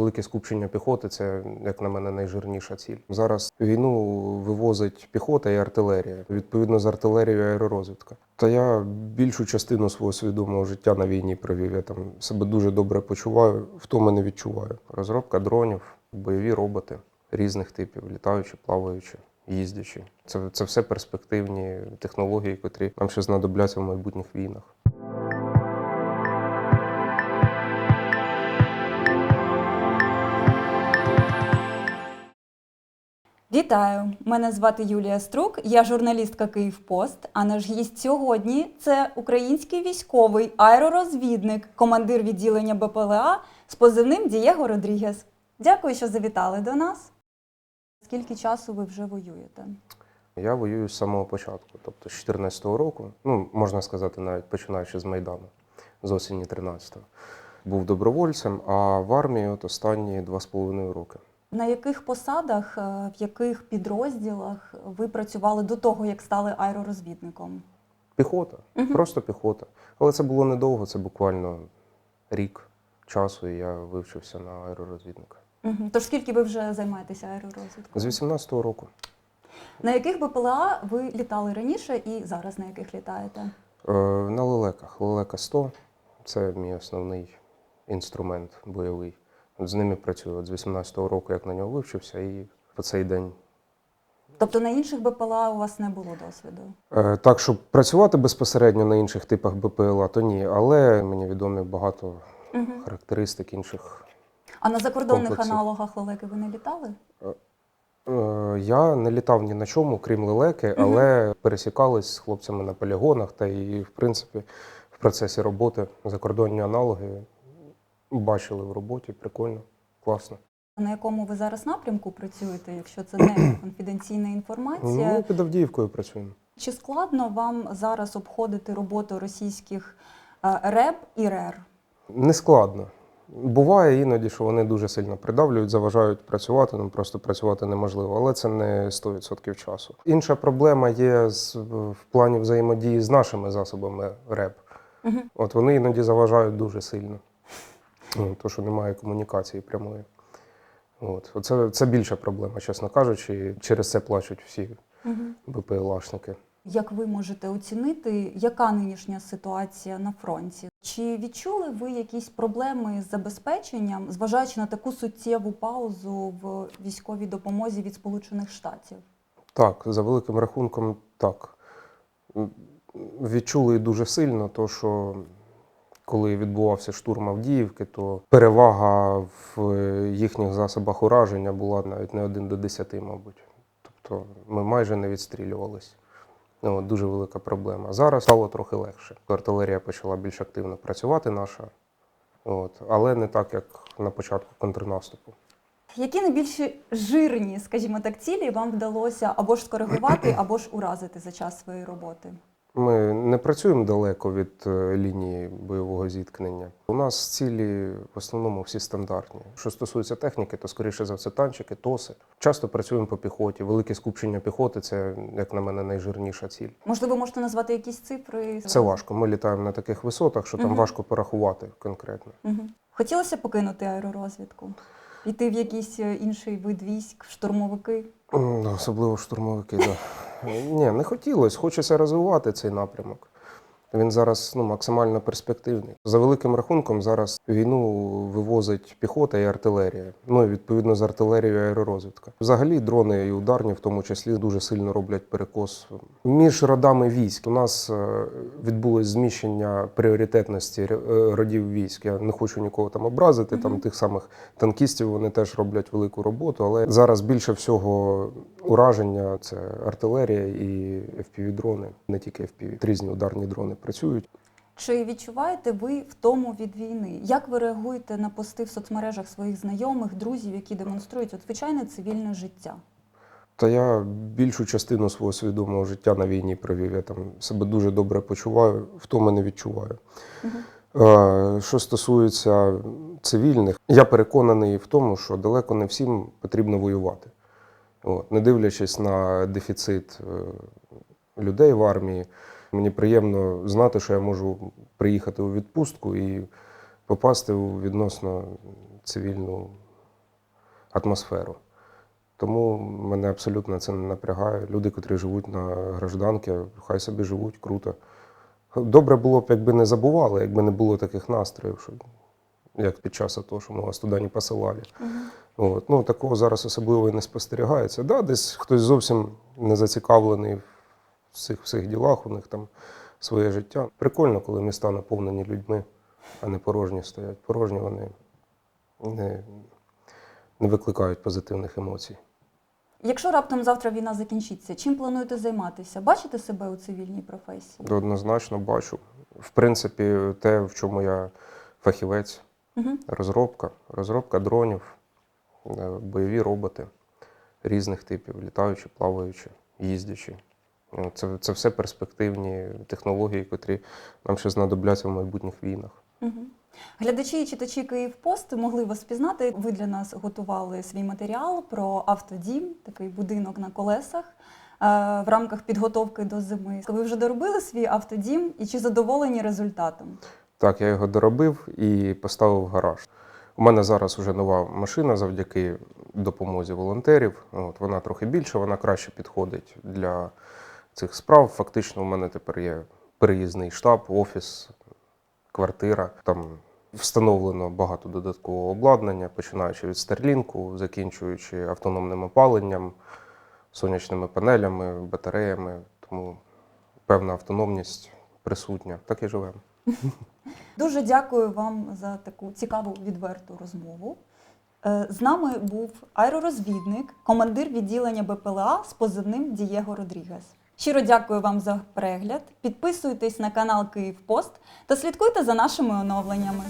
Велике скупчення піхоти це, як на мене, найжирніша ціль. Зараз війну вивозить піхота і артилерія. Відповідно, з артилерією аеророзвідка. Та я більшу частину свого свідомого життя на війні провів. Я там себе дуже добре почуваю, втоми не відчуваю. Розробка дронів, бойові роботи різних типів, літаючі, плаваючі. Їздячі. Це, це все перспективні технології, котрі нам ще знадобляться в майбутніх війнах. Вітаю! Мене звати Юлія Струк, я журналістка Київпост. А наш гість сьогодні це український військовий аеророзвідник, командир відділення БПЛА з позивним Дієго Родрігес. Дякую, що завітали до нас. Скільки часу ви вже воюєте? Я воюю з самого початку, тобто з 2014 року, ну можна сказати, навіть починаючи з Майдану, з осені 13-го. Був добровольцем, а в армії от останні два з половиною роки. На яких посадах, е, в яких підрозділах ви працювали до того, як стали аеророзвідником? Піхота, Мгм. просто піхота. Але це було недовго, це буквально рік часу, і я вивчився на аеророзвідника. Мгм. Тож скільки ви вже займаєтеся аеророзвідкою? З 18-го року. На яких БПЛА ви літали раніше і зараз на яких літаєте? Е, на лелеках. Лелека 100 це мій основний інструмент бойовий. З ними працюю от з 18-го року, як на нього вивчився, і по цей день Тобто на інших БПЛА у вас не було досвіду? Е, Так, щоб працювати безпосередньо на інших типах БПЛА, то ні, але мені відомі багато Угу. характеристик інших. А на закордонних Комплексів. аналогах лелеки ви не літали? Е, Я не літав ні на чому, крім лелеки, але пересікались з хлопцями на полігонах та і, в принципі, в процесі роботи закордонні аналоги бачили в роботі. Прикольно, класно. На якому ви зараз напрямку працюєте, якщо це не конфіденційна інформація? Ну, під Авдіївкою працюємо. Чи складно вам зараз обходити роботу російських е, РЕБ і РЕР? Не складно. Буває іноді, що вони дуже сильно придавлюють, заважають працювати, ну просто працювати неможливо, але це не 100% часу. Інша проблема є з, в плані взаємодії з нашими засобами РЕП. Мгм. От вони іноді заважають дуже сильно. Ну, то, що немає комунікації прямої. От. Оце, це більша проблема, чесно кажучи, і через це плачуть всі. БПЛАшники. Як ви можете оцінити, яка нинішня ситуація на фронті? Чи відчули ви якісь проблеми з забезпеченням, зважаючи на таку суттєву паузу в військовій допомозі від Сполучених Штатів? Так, за великим рахунком, так. Відчули дуже сильно, то що коли відбувався штурм Авдіївки, то перевага в їхніх засобах ураження була навіть не 1 до 10, мабуть. Тобто ми майже не відстрілювалися. Ну, дуже велика проблема. Зараз стало трохи легше. Артилерія почала більш активно працювати наша, от, але не так, як на початку контрнаступу. Які найбільш жирні, скажімо так, цілі вам вдалося або ж скоригувати, або ж уразити за час своєї роботи? Ми не працюємо далеко від е, лінії бойового зіткнення. У нас цілі в основному всі стандартні. Що стосується техніки, то скоріше за все танчики, тоси. Часто працюємо по піхоті. Велике скупчення піхоти це, як на мене, найжирніша ціль. Можливо, можете назвати якісь цифри? Це важко. Ми літаємо на таких висотах, що там важко порахувати конкретно. Угу. Хотілося покинути аеророзвідку, піти в якийсь е, інший вид військ, штурмовики. Особливо штурмовики, так. Да. Ні, не хотілося. Хочеться розвивати цей напрямок. Він зараз ну, максимально перспективний. За великим рахунком, зараз війну вивозить піхота і артилерія. Ну і відповідно з артилерією аеророзвідка. Взагалі дрони і ударні, в тому числі, дуже сильно роблять перекос між родами військ. У нас е, відбулось зміщення пріоритетності е, родів військ. Я не хочу нікого там образити. Там тих самих танкістів вони теж роблять велику роботу. Але зараз більше всього ураження це артилерія і FPV-дрони, не тільки FPV. Різні ударні дрони працюють. Чи відчуваєте ви втому від війни? Як ви реагуєте на пости в соцмережах своїх знайомих, друзів, які демонструють от, звичайне цивільне життя? Та я більшу частину свого свідомого життя на війні провів. Я там себе дуже добре почуваю, втоми не відчуваю. Угу. Що стосується цивільних, я переконаний в тому, що далеко не всім потрібно воювати. От, не дивлячись на дефіцит е, людей в армії, мені приємно знати, що я можу приїхати у відпустку і попасти у відносно цивільну атмосферу. Тому мене абсолютно це не напрягає. Люди, котрі живуть на гражданки, хай собі живуть, круто. Добре було б, якби не забували, якби не було таких настроїв, що, як під час того, що ми вас туди не посилали. От. Ну, такого зараз особливо і не спостерігається. Да, десь хтось зовсім не зацікавлений в цих всіх ділах, у них там своє життя. Прикольно, коли міста наповнені людьми, а не порожні стоять. Порожні вони не, не викликають позитивних емоцій. Якщо раптом завтра війна закінчиться, чим плануєте займатися? Бачите себе у цивільній професії? Однозначно бачу. В принципі, те, в чому я фахівець, Угу. розробка, розробка дронів, бойові роботи різних типів, літаючі, плаваючі, їздячі. Ну, Це, це все перспективні технології, котрі нам ще знадобляться в майбутніх війнах. Угу. Глядачі і читачі Київпост могли вас пізнати. Ви для нас готували свій матеріал про автодім, такий будинок на колесах. е, В рамках підготовки до зими. Ви вже доробили свій автодім і чи задоволені результатом? Так, я його доробив і поставив в гараж. У мене зараз вже нова машина завдяки допомозі волонтерів. От, вона трохи більша, вона краще підходить для цих справ. Фактично, у мене тепер є переїзний штаб, офіс, квартира. Там встановлено багато додаткового обладнання, починаючи від старлінку, закінчуючи автономним опаленням, сонячними панелями, батареями. Тому певна автономність присутня. Так і живемо. Дуже дякую вам за таку цікаву відверту розмову. Е, З нами був аеророзвідник, командир відділення БПЛА з позивним Дієго Родрігес. Щиро дякую вам за перегляд. Підписуйтесь на канал Київпост та слідкуйте за нашими оновленнями.